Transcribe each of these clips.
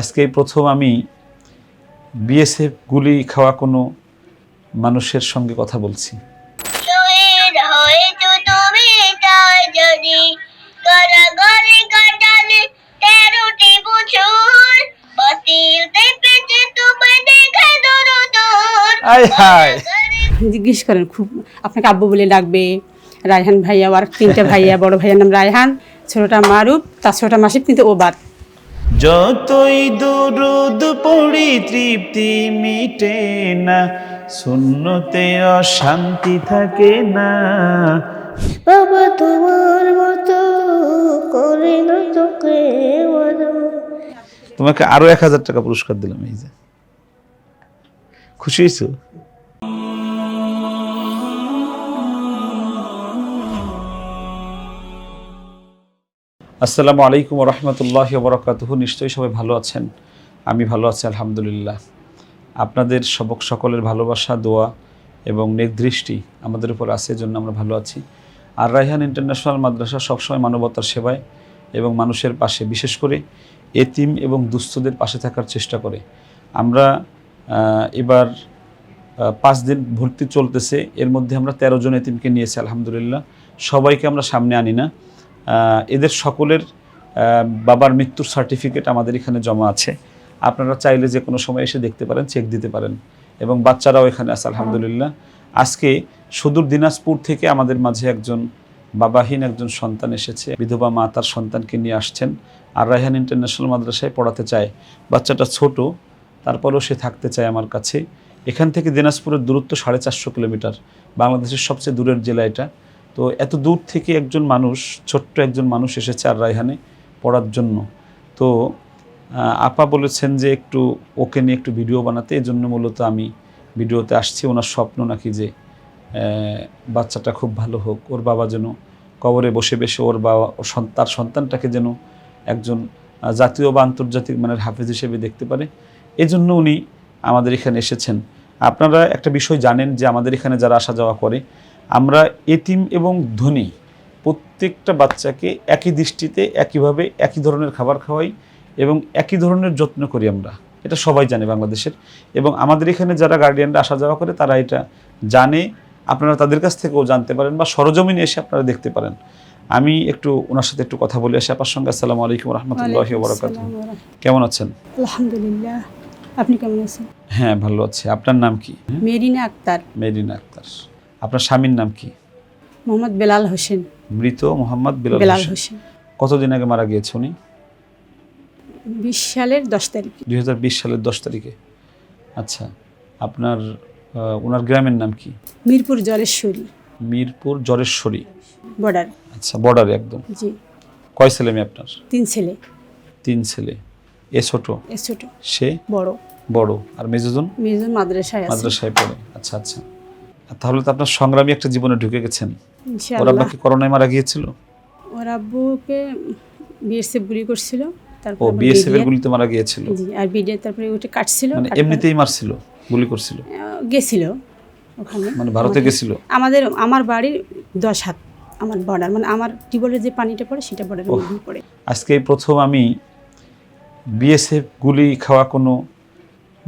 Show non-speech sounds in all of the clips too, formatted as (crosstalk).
আজকে প্রথম আমি বিএসএফ গুলি খাওয়া কোনো মানুষের সঙ্গে কথা বলছি। জিজ্ঞেস করেন খুব আপনাকে আব্বু বলে ডাকবে। রায়হান ভাইয়া আর তিনটে ভাইয়া বড় ভাইয়ার নাম রায়হান। ছোটটা মারুফ তার ছোটটা মাসিফ কিন্তু ও বাদ। যতই দুরুদ পড়ি তৃপ্তি মিটে না শূন্যতে অশান্তি থাকে না। বাবা তোমার মতো করে না তোকে তোমাকে আরও এক হাজার টাকা পুরস্কার দিলাম এই যে। খুশি হয়েছো? আসসালামু আলাইকুম রহমতুল্লাহ বরকাতুহ। নিশ্চয়ই সবাই ভালো আছেন। আমি ভালো আছি, আলহামদুলিল্লাহ। আপনাদের সবক সকলের ভালোবাসা, দোয়া এবং নেকদৃষ্টি আমাদের উপর আছে জন্য আমরা ভালো আছি। আর রাইহান ইন্টারন্যাশনাল মাদ্রাসা সবসময় মানবতার সেবায় এবং মানুষের পাশে, বিশেষ করে এতিম এবং দুস্থদের পাশে থাকার চেষ্টা করে। আমরা এবার পাঁচ দিন ভর্তি চলতেছে। এর মধ্যে আমরা তেরো জন এতিমকে নিয়েছি, আলহামদুলিল্লাহ। সবাইকে আমরা সামনে আনি না। এদের সকলের বাবার মৃত্যুর সার্টিফিকেট আমাদের এখানে জমা আছে। আপনারা চাইলে যে কোনো সময় এসে দেখতে পারেন চেক দিতে পারেন। এবং বাচ্চারাও এখানে আছে, আলহামদুলিল্লাহ। আজকে সুদূর দিনাজপুর থেকে আমাদের মাঝে একজন বাবাহীন একজন সন্তান এসেছে, বিধবা মা তার সন্তানকে নিয়ে আসছেন। আর রায়হান ইন্টারন্যাশনাল মাদ্রাসায় পড়াতে চায়। বাচ্চাটা ছোট, তারপরেও সে থাকতে চায় আমার কাছে। এখান থেকে দিনাজপুরের দূরত্ব সাড়ে চারশো কিলোমিটার। বাংলাদেশের সবচেয়ে দূরের জেলা এটা। তো এত দূর থেকে একজন মানুষ, ছোট্ট একজন মানুষ এসেছে আর রায়হানে পড়ার জন্য। তো আপা বলেছেন যে একটু ওকে নিয়ে একটু ভিডিও বানাতে এই জন্য মূলত আমি ভিডিওতে আসছি। ওনার স্বপ্ন নাকি যে বাচ্চাটা খুব ভালো হোক। ওর বাবা যেন কবরে বসে বসে ওর বাবা তার সন্তানটাকে যেন একজন জাতীয় বা আন্তর্জাতিক মানের হাফেজ হিসেবে দেখতে পারে। এই জন্য উনি আমাদের এখানে এসেছেন। আপনারা একটা বিষয় জানেন যে আমাদের এখানে যারা আসা যাওয়া করে আমরা এতিম এবং ধনী প্রত্যেকটা বাচ্চাকে একই দৃষ্টিতে একইভাবে একই ধরনের খাবার খাওয়াই এবং একই ধরনের যত্ন করি আমরা। এটা সবাই জানে বাংলাদেশের। এবং আমাদের এখানে যারা গার্ডিয়ানরা আসা যাওয়া করে তারা এটা জানে। আপনারা তাদের কাছ থেকেও জানতে পারেন বা সরজমিনে এসে আপনারা দেখতে পারেন। আমি একটু ওনার সাথে একটু কথা বলি আসি আপনার সঙ্গে। আসসালামু আলাইকুম রহমতুল্লাহ বরকাত কেমন আছেন? আলহামদুলিল্লাহ। আপনি কেমন আছেন? হ্যাঁ ভালো আছি। আপনার নাম কি? মেরিনা আক্তার। মেরিনা আক্তার। আপনার স্বামীর নাম কি? মোহাম্মদ বেলাল হোসেন। মৃত মোহাম্মদ বিলাল হোসেন। কতদিন আগে মারা গিয়েছে উনি? বিশ সালের দশ তারিখ। দু হাজার বিশ সালের দশ তারিখে। আচ্ছা আপনার ওনার গ্রামের নাম কি? মিরপুর জলেশ্বরী। মিরপুর জরেশ্বরী বর্ডার। আচ্ছা বর্ডারে একদম। জি। কয় ছেলে মেয়ে আপনার? তিন ছেলে। তিন ছেলে। এ ছোট? এ ছোট। সে? বড়। বড়। আর মেজুজন? মেজন মাদ্রাসায় মাদ্রাসায় পড়ে। আচ্ছা আচ্ছা। তাহলে তো আপনার সংগ্রামী একটা জীবনে ঢুকে গেছেন। ওর আব্বা কি করোনায় মারা গিয়েছিল? ওর আব্বুকে বিএসএফ গুলি করছিল ও তারপর আবার বিএসএফ এর গুলিতে মারা গিয়েছিল? জি আর বিডিএ তারপরে ওটা কাটছিল মানে এমনিতেই মারছিল গুলি করছিল? গেছিল ওখানে। মানে ভারতে গেছিল? আমাদের আমার বাড়ির দশ হাত আমার বর্ডার মানে আমার টিউবওয়েলের যে পানিটা পড়ে সেটা বর্ডারের। মধ্যে পড়ে। আজকে প্রথম আমি বিএসএফ গুলি খাওয়া কোনো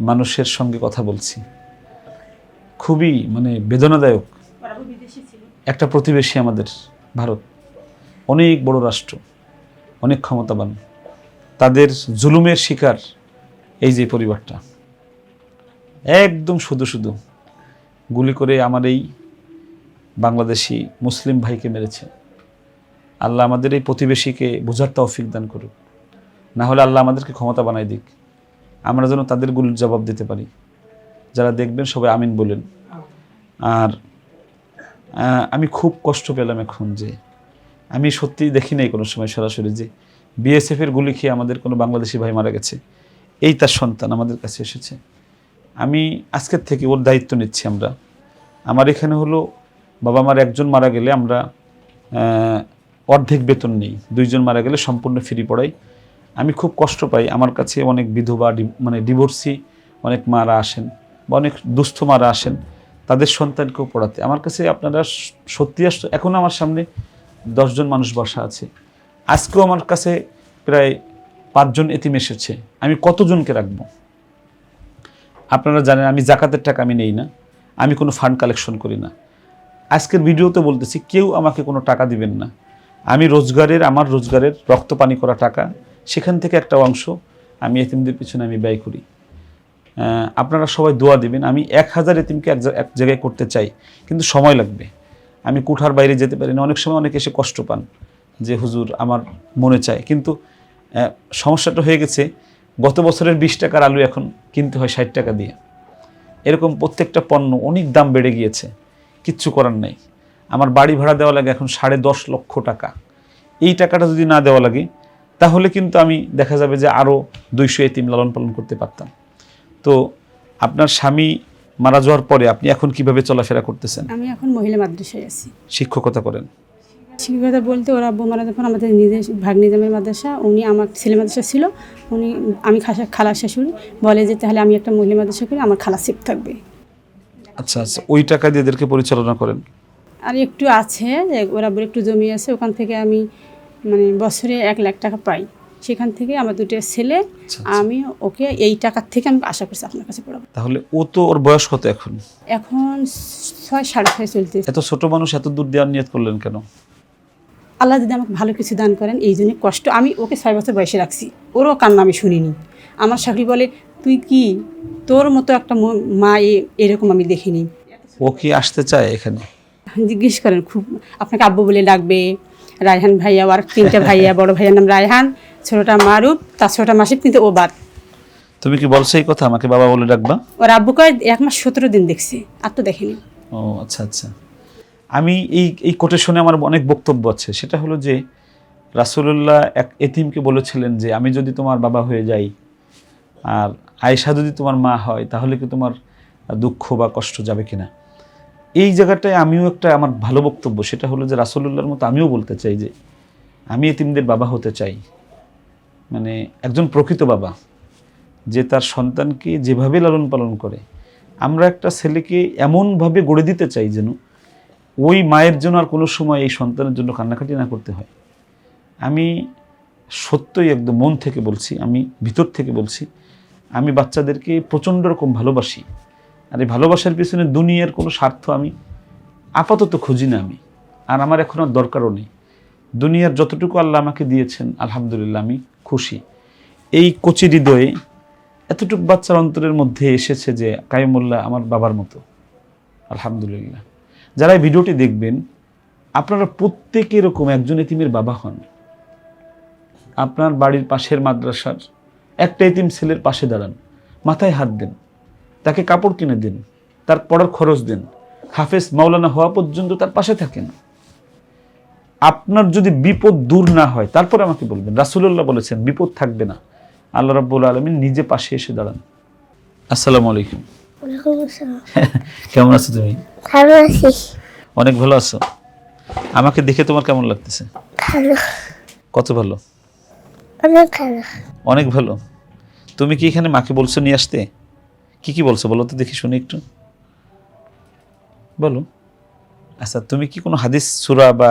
মানুষের সঙ্গে কথা বলছি। খুবই মানে বেদনাদায়ক একটা প্রতিবেশী আমাদের ভারত। অনেক বড় রাষ্ট্র, অনেক ক্ষমতাবান। তাদের জুলুমের শিকার এই যে পরিবারটা। একদম শুধু শুধু গুলি করে আমার এই বাংলাদেশি মুসলিম ভাইকে মেরেছে। আল্লাহ আমাদের এই প্রতিবেশীকে বোঝার তৌফিক দান করুক। না হলে আল্লাহ আমাদেরকে ক্ষমতা বানাই দিক। আমরা যেন তাদের গুলির জবাব দিতে পারি। যারা দেখবেন সবাই আমিন বলেন। আর আমি খুব কষ্ট পেলাম এখন যে, আমি সত্যিই দেখি নাই কোনো সময় সরাসরি যে বিএসএফ এর গুলি খেয়ে আমাদের কোনো বাংলাদেশি ভাই মারা গেছে। এই তার সন্তান আমাদের কাছে এসেছে। আমি আজকের থেকে ওর দায়িত্ব নিচ্ছি আমরা। আমার এখানে হলো বাবা মার একজন মারা গেলে আমরা অর্ধেক বেতন নেই। দুইজন মারা গেলে সম্পূর্ণ ফ্রি পড়াই। আমি খুব কষ্ট পাই। আমার কাছে অনেক বিধবা মানে ডিভোর্সি অনেক মারা আসেন। বা অনেক দুস্থ মারা আসেন, তাদের সন্তানকেও পড়াতে। আমার কাছে আপনারা সত্যি আস, এখন আমার সামনে দশজন মানুষ বসা আছে। আজকেও আমার কাছে প্রায় পাঁচজন এতিম এসেছে। আমি কতজনকে রাখব? আপনারা জানেন আমি জাকাতের টাকা আমি নেই না। আমি কোনো ফান্ড কালেকশন করি না। আজকের ভিডিওতে বলতেছি, কেউ আমাকে কোনো টাকা দিবেন না। আমি রোজগারের, আমার রোজগারের রক্ত পানি করা টাকা, সেখান থেকে একটা অংশ আমি এতিমদের পিছনে আমি ব্যয় করি। আপনারা সবাই দোয়া দিবেন। আমি এক হাজার এতিমকে এক এক জায়গায় করতে চাই, কিন্তু সময় লাগবে। আমি কুঠার বাইরে যেতে পারি না। অনেক সময় অনেকে এসে কষ্ট পান যে, হুজুর, আমার মনে চায়। কিন্তু সমস্যাটা হয়ে গেছে, গত বছরের বিশ টাকার আলু এখন কিনতে হয় ষাট টাকা দিয়ে। এরকম প্রত্যেকটা পণ্য অনেক দাম বেড়ে গিয়েছে। কিচ্ছু করার নেই। আমার বাড়ি ভাড়া দেওয়া লাগে এখন সাড়ে দশ লক্ষ টাকা। এই টাকাটা যদি না দেওয়া লাগে, তাহলে কিন্তু আমি দেখা যাবে যে আরও দুইশো এতিম লালন পালন করতে পারতাম। তো আপনার স্বামী মারা যাওয়ার পরে আপনি এখন কীভাবে চলাফেরা করতেছেন? আমি এখন মহিলা মাদ্রাসায় আছি। শিক্ষকতা করেন। শিক্ষকতা বলতে ওরা আব্বু মারা যখন আমাদের নিজের ভাগ নিজামের মাদ্রাসা উনি আমার ছেলে মাদ্রাসা ছিল উনি আমি খাসা খালা শাশুড়ি বলে যে তাহলে আমি একটা মহিলা মাদ্রাসা করি আমার খালা শিখ থাকবে। আচ্ছা আচ্ছা ওই টাকা দিয়ে এদেরকে পরিচালনা করেন? আর একটু আছে যে ওর একটু জমি আছে ওখান থেকে আমি মানে বছরে এক লাখ টাকা পাই। সেখান থেকে আমার দুটো ছেলে আচ্ছা, আমি ওকে এই টাকার থেকে আমি আশা করছি আপনার কাছে পড়াবো। তাহলে ও তো ওর বয়স কত এখন? এখন ছয় সাড়ে ছয় চলতে এত ছোট মানুষ এত দূর দেওয়ার নিয়ত করলেন কেন? আল্লাহ যদি আমাকে ভালো কিছু দান করেন এই জন্য কষ্ট। আমি ওকে ছয় বছর বয়সে রাখছি ওরও কান্না আমি শুনিনি। আমার শাশুড়ি বলে তুই কি? তোর মতো একটা মা এরকম আমি দেখিনি। ও কি আসতে চায় এখানে? জিজ্ঞেস করেন খুব আপনাকে আব্বু বলে ডাকবে রায়হান ভাইয়া আর তিনটা ভাইয়া বড় ভাইয়ার নাম রায়হান। ছোটটা মারুফ তার ছোটটা মাসিফ কিন্তু ও বাদ। তুমি কি বলছো এই কথা? আমাকে বাবা বলে ডাকবা। ওর আব্বুকে এক মাস সতেরো দিন দেখছি আর তো দেখেনি। ও আচ্ছা আচ্ছা। আমি এই এই কোটেশনে আমার অনেক বক্তব্য আছে। সেটা হলো যে রাসূলুল্লাহ এক এতিমকে বলেছিলেন যে আমি যদি তোমার বাবা হয়ে যাই আর আয়েশা যদি তোমার মা হয় তাহলে কি তোমার দুঃখ বা কষ্ট যাবে কিনা? এই জায়গাটায় আমিও একটা আমার ভালো বক্তব্য। সেটা হলো যে রাসূলুল্লাহর মতো আমিও বলতে চাই যে আমি এতিমদের বাবা হতে চাই। মানে একজন প্রকৃত বাবা, যে তার সন্তানকে যেভাবে লালন পালন করে, আমরা একটা ছেলেকে এমনভাবে গড়ে দিতে চাই যেন ওই মায়ের জন্য আর কোনো সময় এই সন্তানের জন্য কান্নাকাটি না করতে হয়। আমি সত্যই একদম মন থেকে বলছি, আমি ভিতর থেকে বলছি, আমি বাচ্চাদেরকে প্রচণ্ড রকম ভালোবাসি। আর এই ভালোবাসার পিছনে দুনিয়ার কোনো স্বার্থ আমি আপাতত খুঁজি না আমি। আর আমার এখন আর দরকারও নেই। দুনিয়ার যতটুকু আল্লাহ আমাকে দিয়েছেন, আলহামদুলিল্লাহ আমি খুশি। এই কচি হৃদয়ে এতটুকু বাচ্চার অন্তরের মধ্যে এসেছে যে কায়মুল্লাহ আমার বাবার মতো। আলহামদুলিল্লাহ। যারা এই ভিডিওটি দেখবেন, আপনারা প্রত্যেকে এরকম একজন এতিমের বাবা হন। আপনার বাড়ির পাশের মাদ্রাসার একটা এতিম ছেলের পাশে দাঁড়ান, মাথায় হাত দেন, তাকে কাপড় কিনে দিন, তার পড়ার খরচ দিন, হাফেজ মাওলানা হওয়া পর্যন্ত তার পাশে থাকেন। আপনার যদি বিপদ দূর না হয় তারপরে আমাকে বলবেন। রাসুল্লাহ বলেছেন বিপদ থাকবে না। আল্লাহ রাব্বুল আলমিন নিজে পাশে এসে দাঁড়ান। আসসালামু আলাইকুম। (laughs) কেমন আছো তুমি? অনেক ভালো আছো। আমাকে দেখে তোমার কেমন লাগতেছে? কত ভালো? অনেক ভালো। অনেক ভালো। তুমি কি এখানে মাকে বলছো নিয়ে আসতে? কি কি বলছো বলো তো দেখি শুনি একটু। বলো। আচ্ছা তুমি কি কোনো হাদিস সুরা বা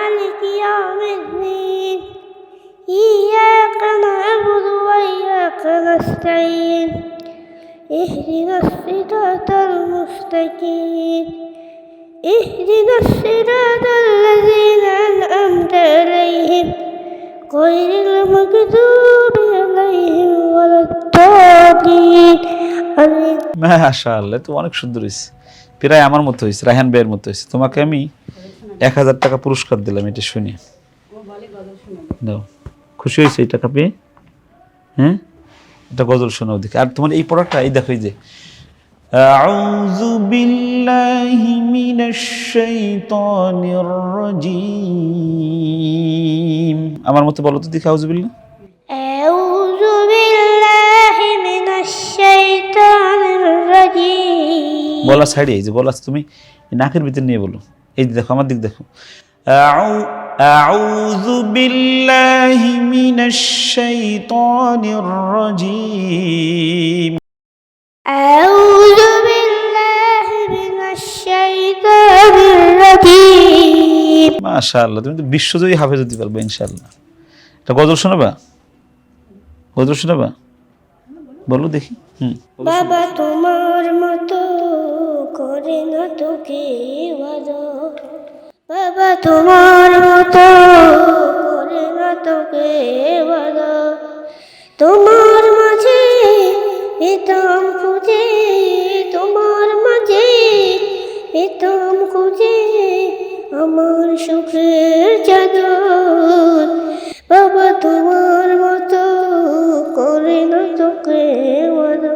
مالك يوم الدين إياك نعبد وإياك نستعين اهدنا الصراط المستقيم اهدنا الصراط الذين أنعمت عليهم غير المغضوب عليهم ولا الضالين آمين মাশাআল্লাহ তো অনেক সুন্দর হয়েছে প্রায় আমার মতো হয়েছে রায়হান ভাইয়ের মতো হয়েছে তোমাকে আমি এক হাজার টাকা পুরস্কার দিলাম এটা শুনে। দাও। খুশি হয়েছে এই টাকা পেয়ে? হ্যাঁ? এটা গজল শোনাও দেখি। আর তোমার এই প্রোডাক্টটা এই দেখো যে। أعوذ بالله من الشيطان الرجيم আমার মতো বলো তো দেখি আউজু বিল্লাহ। আউযু বিল্লাহি মিনাশ শাইতানির রাজিম। বলা ছাড়িয়ে যে বলা তুমি নাকের ভিতর নিয়ে বলো। এই যে দেখো আমার দিক দেখো আউ- أعوذ بالله من الشيطان الرجيم أعوذ بالله من الشيطان الرجيم মাশাআল্লাহ তুমি তো বিশ্বজয়ী হাফেজ হতে পারবে ইনশাআল্লাহ এটা গজল শোনাবা গজল শোনাবা বলো দেখি হুম বাবা তোমার মতো করে তোকে ভালো বাবা, তোমার মতো করে তোকে ভালো তোমার মাঝে পেতাম খুঁজে, তোমার মাঝে পেতাম খুঁজে আমার সুখের চাদর। বাবা, তোমার মতো করে না তোকে বলো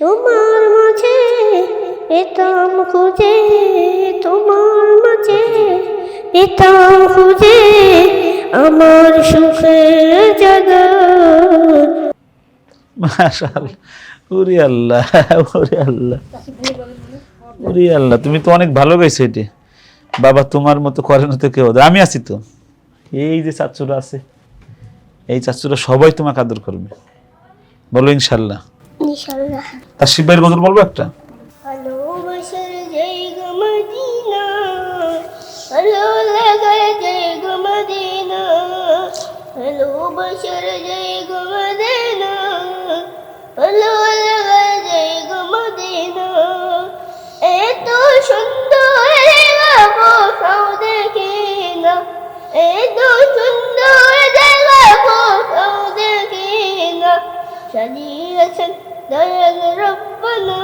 তোমার পেতাম খুঁজে তোমার মাঝে পেতাম খুঁজে আমার সুখের জগৎ মাশাআল্লাহ। ওরে আল্লাহ ওরে আল্লাহ। ওরে আল্লাহ তুমি তো অনেক ভালো গাইছো এটি। বাবা তোমার মতো করে না তো কেউ। আমি আছি তো। এই যে চাচুরা আছে এই চাচুরা সবাই তোমাকে আদর করবে। বলো ইনশাল্লাহ তার শিববাইয়ের গজল বলব একটা? লাগার জায়গা মদিনা ভালোবাসার জায়গা মদিনা ভালো লাগার জায়গা মদিনা এত সুন্দর জায়গা কোথাও দেখি না এত সুন্দর জায়গা কোথাও দেখি না সাজিয়েছেন দয়াল রব্বানা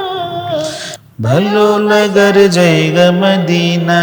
ভালো লাগার জায়গা মদিনা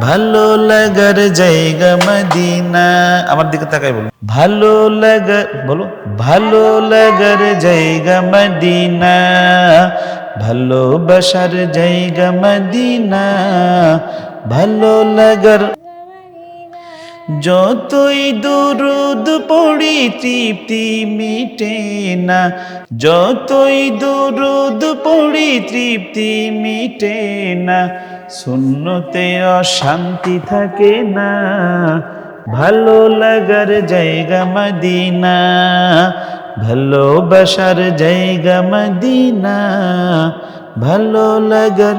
ভালো লাগার জায়গা মদিনা। আমার দিকে তাকাই বলো ভালো লাগার বলো ভালো লাগার জায়গা মদিনা। ভালোবাসার জায়গা মদিনা। ভালো লাগার যতই দুরুদ পড়ি তৃপ্তি মিটে না। যতই দুরুদ পড়ি তৃপ্তি মিটে না। শূন্যতে অশান্তি থাকে না। ভালো লাগার জায়গা মদিনা। ভালোবাসার জায়গা মদিনা। ভালো লাগার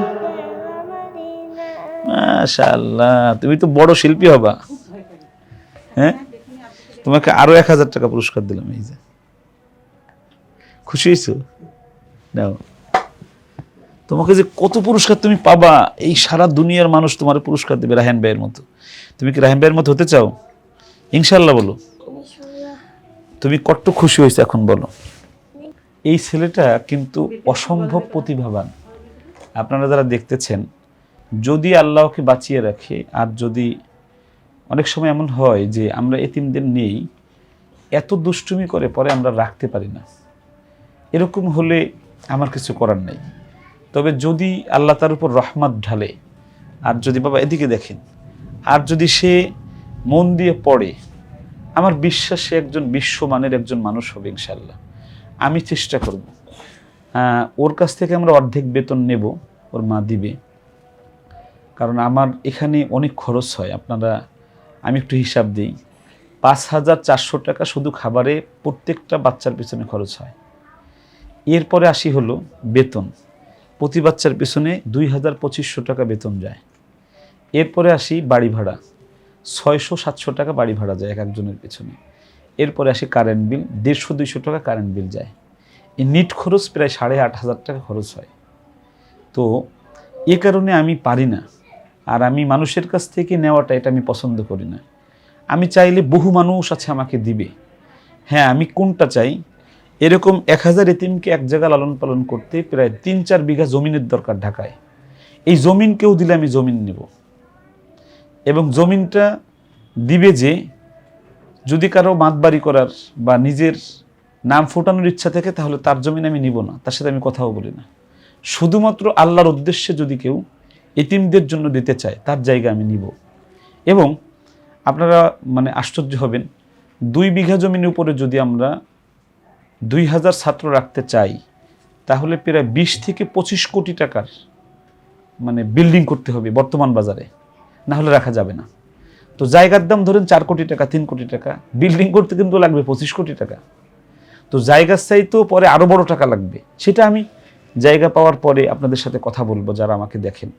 মাশাআল্লাহ তুমি তো বড় শিল্পী হবা। হ্যাঁ? তোমাকে আরও এক হাজার টাকা পুরস্কার দিলাম এই যে। খুশি হয়েছো? নাও। তোমাকে যে কত পুরস্কার তুমি পাবা এই সারা দুনিয়ার মানুষ তোমার পুরস্কার দেবে রাহেন ভাইয়ের মতো। তুমি কি রাহেন ভাইয়ের মতো হতে চাও? ইনশাল্লাহ বলো। তুমি কত খুশি হয়েছে এখন বলো। এই ছেলেটা কিন্তু অসম্ভব প্রতিভাবান। আপনারা যারা দেখতেছেন যদি আল্লাহকে বাঁচিয়ে রাখে আর যদি অনেক সময় এমন হয় যে আমরা এতিমদের নেই, এত দুষ্টুমি করে পরে আমরা রাখতে পারি না। এরকম হলে আমার কিছু করার নেই। তবে যদি আল্লাহ তার উপর রহমত ঢালে, আর যদি বাবা এদিকে দেখেন, আর যদি সে মন দিয়ে পড়ে, আমার বিশ্বাস একজন বিশ্বমানের একজন মানুষ হবে ইনশাল্লাহ আমি চেষ্টা করব। ওর কাছ থেকে আমরা অর্ধেক বেতন নেব, ওর মা দিবে। কারণ আমার এখানে অনেক খরচ হয়, আপনারা আমি একটু হিসাব দিই। পাঁচ হাজার চারশো টাকা শুধু খাবারে প্রত্যেকটা বাচ্চার পিছনে খরচ হয়। এরপরে আসি হলো বেতন। প্রতি বাচ্চার পিছনে দুই হাজার পঁচিশশো টাকা বেতন যায়। এরপরে আসি বাড়ি ভাড়া। ছয়শো সাতশো টাকা বাড়ি ভাড়া যায় এক একজনের পেছনে। এরপরে আসি কারেন্ট বিল দেড়শো দুইশো টাকা কারেন্ট বিল যায়। এই নিট খরচ প্রায় সাড়ে আট হাজার টাকা খরচ হয়। তো এ কারণে আমি পারি না। আর আমি মানুষের কাছ থেকে নেওয়াটা এটা আমি পছন্দ করি না। আমি চাইলে বহু মানুষ আছে আমাকে দিবে। হ্যাঁ আমি কোনটা চাই? এরকম এক হাজার এতিমকে এক জায়গা লালন পালন করতে প্রায় তিন চার বিঘা জমিনের দরকার ঢাকায়। এই জমিন কেউ দিলে আমি জমিন নেব। এবং জমিনটা দিবে যে যদি কারও মাতবাড়ি করার বা নিজের নাম ফোটানোর ইচ্ছা থাকে তাহলে তার জমিন আমি নিব না, তার সাথে আমি কথাও বলি না। শুধুমাত্র আল্লাহর উদ্দেশ্যে যদি কেউ এতিমদের জন্য দিতে চায়, তার জায়গা আমি নিব। এবং আপনারা মানে আশ্চর্য হবেন, দুই বিঘা জমির উপরে যদি আমরা দুই হাজার ছাত্র রাখতে চাই, তাহলে প্রায় বিশ থেকে পঁচিশ কোটি টাকার মানে বিল্ডিং করতে হবে বর্তমান বাজারে, না হলে রাখা যাবে না। তো জায়গার দাম ধরেন চার কোটি টাকা, তিন কোটি টাকা বিল্ডিং করতে কিন্তু লাগবে পঁচিশ কোটি টাকা। তো জায়গার চাইতেও পরে আরও বড় টাকা লাগবে। সেটা আমি জায়গা পাওয়ার পরে আপনাদের সাথে কথা বলব, যারা আমাকে দেখেন।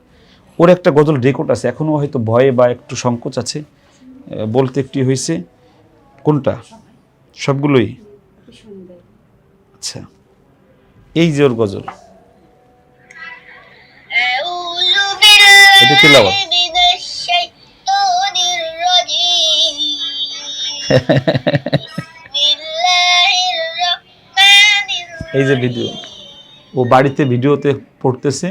ওর একটা গজল রেকর্ড আছে এখনও হয়তো ভয়ে বা একটু সংকোচ আছে। বলতে একটি হয়েছে। কোনটা? সবগুলোই? আচ্ছা। এই যে ওর গজল। এটা এই যে ভিডিও ও বাড়িতে ভিডিওতে পড়তেছে।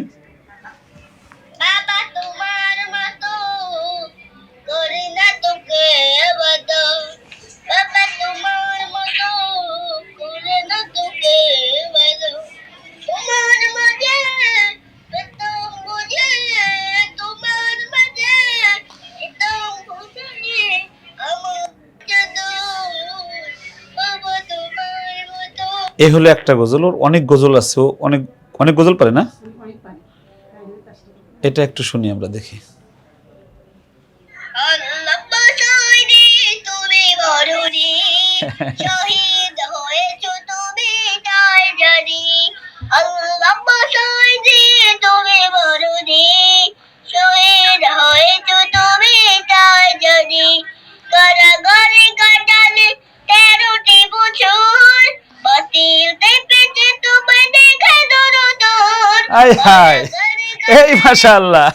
এ হলো একটা গজল ওর অনেক গজল আছে ও অনেক অনেক গজল পারে না? এটা একটু শুনি আমরা দেখি। কারাগারে কাটালে তেরোটি বছর আয় হায় এই মাশাআল্লাহ।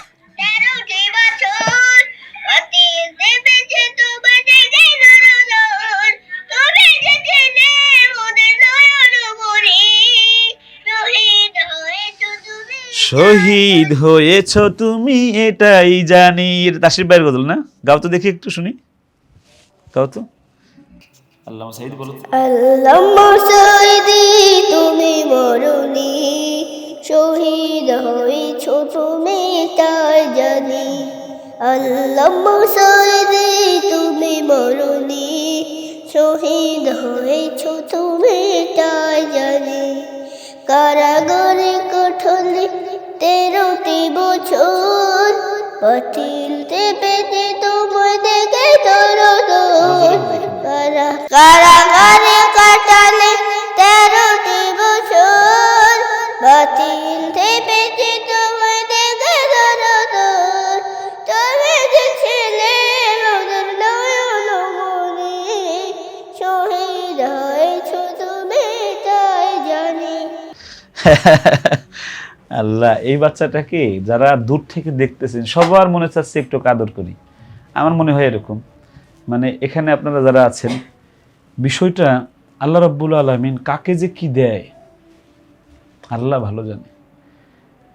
শহীদ হয়েছো তুমি। এটাই জানি। এটা তাসির ভাইয়ের গজল না? গাও তো দেখি একটু শুনি। গাও তো। আল্লাহ সাইদ বলো তো। আল্লাহ সাইদি তুমি মরুনি শহীদ হয়েছ তুমি তাই জানি আল্লাহ সাইদি তুমি মরুনি শহীদ হয়েছ তুমি তাই জানি কারাগারে কঠলে তেরোটি বছর, বাতিল দেবে তোমায় দেখে কারা কারাগারে কাটালে তেরোটি বছর বাতিল দেবে তোমায় ছিলে ওদের নয়ন মনে, শহীদ হয়েছ তুমি তাই জানি। আল্লাহ, এই বাচ্চাটাকে যারা দূর থেকে দেখতেছেন, সবার মনে চাচ্ছে একটু কাদর করি। আমার মনে হয় এরকম। মানে এখানে আপনারা যারা আছেন বিষয়টা আল্লাহ রব্বুল আলমিন কাকে যে কি দেয়, আল্লাহ ভালো জানে।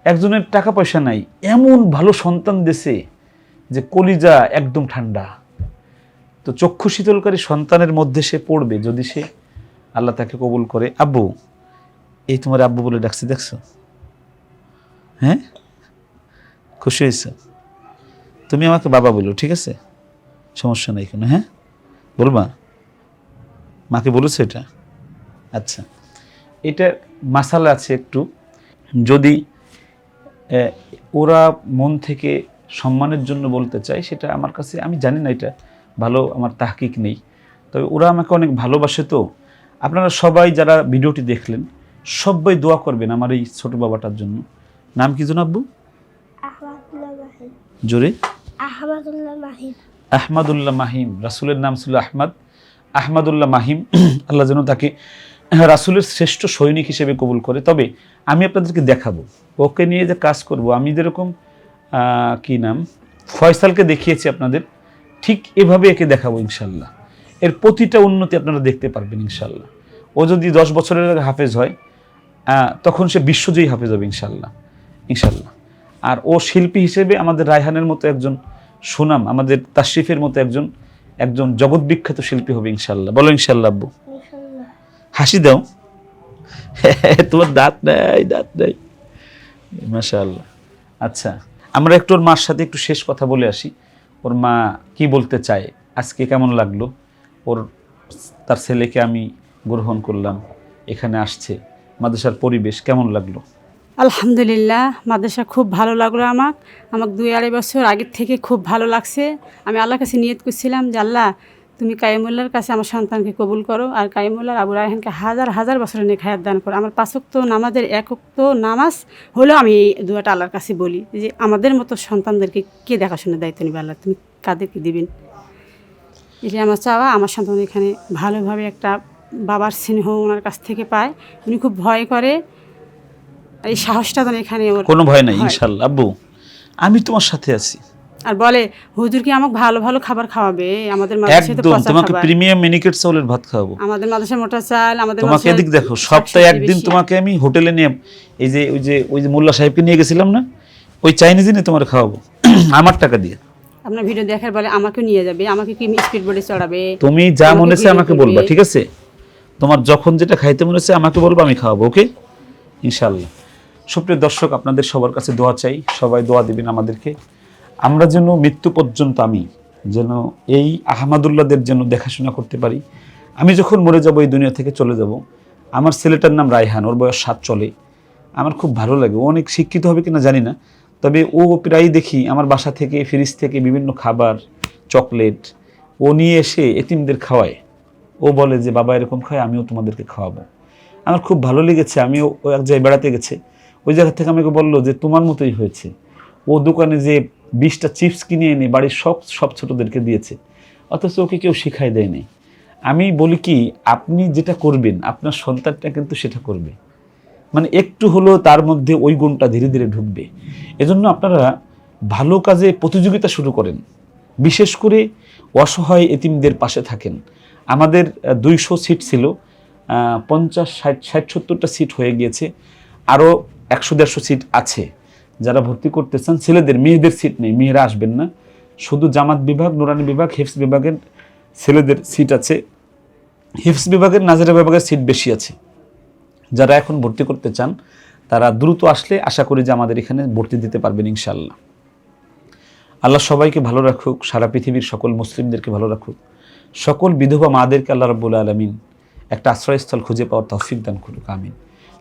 একজনের টাকা পয়সা নাই, এমন ভালো সন্তান দেশে যে কলিজা একদম ঠান্ডা। তো চক্ষু শীতলকারী সন্তানের মধ্যে সে পড়বে যদি সে আল্লাহ তাকে কবুল করে। আব্বু, এই তোমার আব্বু বলে ডাকছি, দেখছ? হ্যাঁ? খুশি হয়েছ? তুমি আমাকে বাবা বলো, ঠিক আছে? সমস্যা নেই কোনো হ্যাঁ? বলবা? মাকে বলেছে এটা? আচ্ছা। এটা মাসালা আছে একটু। যদি ওরা মন থেকে সম্মানের জন্য বলতে চায় সেটা আমার কাছে আমি জানি না এটা ভালো আমার তাহকিক নেই। তবে ওরা আমাকে অনেক ভালোবাসে তো। আপনারা সবাই যারা ভিডিওটি দেখলেন সবাই দোয়া করবেন আমার এই ছোট বাবাটার জন্য। নাম কি জন আব্বু জোরে। আহমাদুল্লাহ মাহিম রাসুলের নাম ছিল আহমদ। আহমাদুল্লাহ মাহিম, আল্লাহ যেন তাকে রাসুলের শ্রেষ্ঠ সৈনিক হিসেবে কবুল করে। তবে আমি আপনাদেরকে দেখাবো, ওকে নিয়ে যে কাজ করব, আমি যেরকম কি নাম, ফয়সালকে দেখিয়েছি আপনাদের, ঠিক এভাবে একে দেখাবো ইনশাল্লাহ। এর প্রতিটা উন্নতি আপনারা দেখতে পারবেন ইনশাল্লাহ। ও যদি দশ বছরের আগে হাফেজ হয় তখন সে বিশ্বজয়ী হাফেজ হবে ইনশাল্লাহ ইনশাল্লাহ। আর ও শিল্পী হিসেবে আমাদের রায়হানের মতো একজন সুনাম, আমাদের তাশরিফের মতো একজন একজন জগৎ বিখ্যাত শিল্পী হবে ইনশাল্লাহ বলো ইনশাল্লাহ আব্বু। হাসি দাও। (laughs) তোমার দাঁত নাই দাঁত নাই। মাশাআল্লাহ। আচ্ছা আমরা একটু ওর মার সাথে একটু শেষ কথা বলে আসি। ওর মা কি বলতে চায়? আজকে কেমন লাগল? ওর তার ছেলেকে আমি গ্রহণ করলাম। এখানে আসছে। মাদ্রাসার পরিবেশ কেমন লাগল? আলহামদুলিল্লাহ, মাদ্রাসা খুব ভালো লাগল আমার আমাকে দুই আড়াই বছর আগের থেকে খুব ভালো লাগছে। আমি আল্লাহর কাছে নিয়ত করছিলাম যে, আল্লাহ, তুমি কাইমুল্লার কাছে আমার সন্তানকে কবুল করো আর কাইমুল্লার আবু রায়হানকে হাজার হাজার বছরের নিয়ে খায়াত দান করো। আমার পাঁচক্ত নামাজের একক্ত নামাজ হলেও আমি এই দুয়াটা আল্লাহর কাছে বলি যে, আমাদের মতো সন্তানদেরকে কে দেখাশোনার দায়িত্ব নিবে আল্লাহ? তুমি কাদেরকে দিবেন? এটাই আমার চাওয়া, আমার সন্তান এখানে ভালোভাবে একটা বাবার স্নেহ ওনার কাছ থেকে পায়। উনি খুব ভয় করে আর এই সাহসটা এখানে ওর কোনো ভয় নাই ইনশাল্লাহ। আব্বু আমি তোমার সাথে আছি। আর বলে হুজুর কি আমাকে ভালো ভালো খাবার খাওয়াবে? আমাদের মাদ্রাসায় তো পচা তোমাকে প্রিমিয়াম মিনিকেট চাউলের ভাত খাওয়াবো। আমাদের মাদ্রাসায় মোটা চাল আমাদের তোমাকে এদিক দেখো সপ্তাহে একদিন তোমাকে আমি হোটেলে নিয়ে এই যে ওই যে ওই যে মোল্লা সাহেবকে নিয়ে গেছিলাম না ওই চাইনিজ নিয়ে তোমার খাওয়াবো (clears throat) আমার টাকা দিয়ে। আপনার ভিডিও দেখার বলে আমাকেও নিয়ে যাবে আমাকে কি স্পিড বোর্ডে চড়াবে? তুমি যা আমাকে মনে আমাকে। বলবা ঠিক আছে? তোমার যখন যেটা খাইতে মনে হচ্ছে আমাকে বলব আমি খাওয়াবো ওকে? ইনশাল্লাহ। সুপ্রিয় দর্শক, আপনাদের সবার কাছে দোয়া চাই, সবাই দোয়া দিবেন আমাদেরকে। আমরা যেন মৃত্যু পর্যন্ত আমি, যেন এই আহমাদুল্লাহদের যেন দেখাশোনা করতে পারি। আমি যখন মরে যাব এই দুনিয়া থেকে চলে যাব, আমার ছেলেটার নাম রায়হান, ওর বয়স সাত চলে। আমার খুব ভালো লাগে, ও অনেক শিক্ষিত হবে কিনা জানি না, তবে ও প্রায়ই দেখি আমার বাসা থেকে, ফ্রিজ থেকে বিভিন্ন খাবার, চকলেট, ও নিয়ে এসে এতিমদের খাওয়ায়। ও বলে যে, বাবা, এরকম খায়, আমিও তোমাদেরকে খাওয়াবো। আমার খুব ভালো লেগেছে, আমিও এক জায়গায় বেড়াতে গেছে। ওই জায়গা থেকে আমাকে বলল যে, তোমার মতোই হয়েছে। ও দোকানে যে বিশটা চিপস কিনে এনে বাড়ির সব সব ছোটোদেরকে দিয়েছে। অথচ ওকে কেউ শিখাই দেয়নি। আমি বলি কি, আপনি যেটা করবেন, আপনার সন্তানটা কিন্তু সেটা করবে। মানে একটু হলেও তার মধ্যে ওই গুণটা ধীরে ধীরে ঢুকবে। এজন্য আপনারা ভালো কাজে প্রতিযোগিতা শুরু করেন। বিশেষ করে অসহায় এতিমদের পাশে থাকেন। আমাদের দুইশো সিট ছিল পঞ্চাশ, ষাট ষাট, সত্তরটা সিট হয়ে গিয়েছে। আরও একশো দেড়শো সিট আছে। যারা ভর্তি করতে চান ছেলেদের, মেয়েদের সিট নেই, মেয়েরা আসবেন না। শুধু জামাত বিভাগ, নুরানি বিভাগ হিফস বিভাগের ছেলেদের সিট আছে। হিফস বিভাগের, নাজারা বিভাগের সিট বেশি আছে। যারা এখন ভর্তি করতে চান, তারা দ্রুত আসলে আশা করি যে আমাদের এখানে ভর্তি দিতে পারবেন ইনশাল্লাহ আল্লাহ সবাইকে ভালো রাখুক, সারা পৃথিবীর সকল মুসলিমদেরকে ভালো রাখুক। সকল বিধবা মাদেরকে আল্লাহ রব্বুল আলমিন একটা আশ্রয়স্থল খুঁজে পাওয়ার তৌফিক দান করুক, আমিন।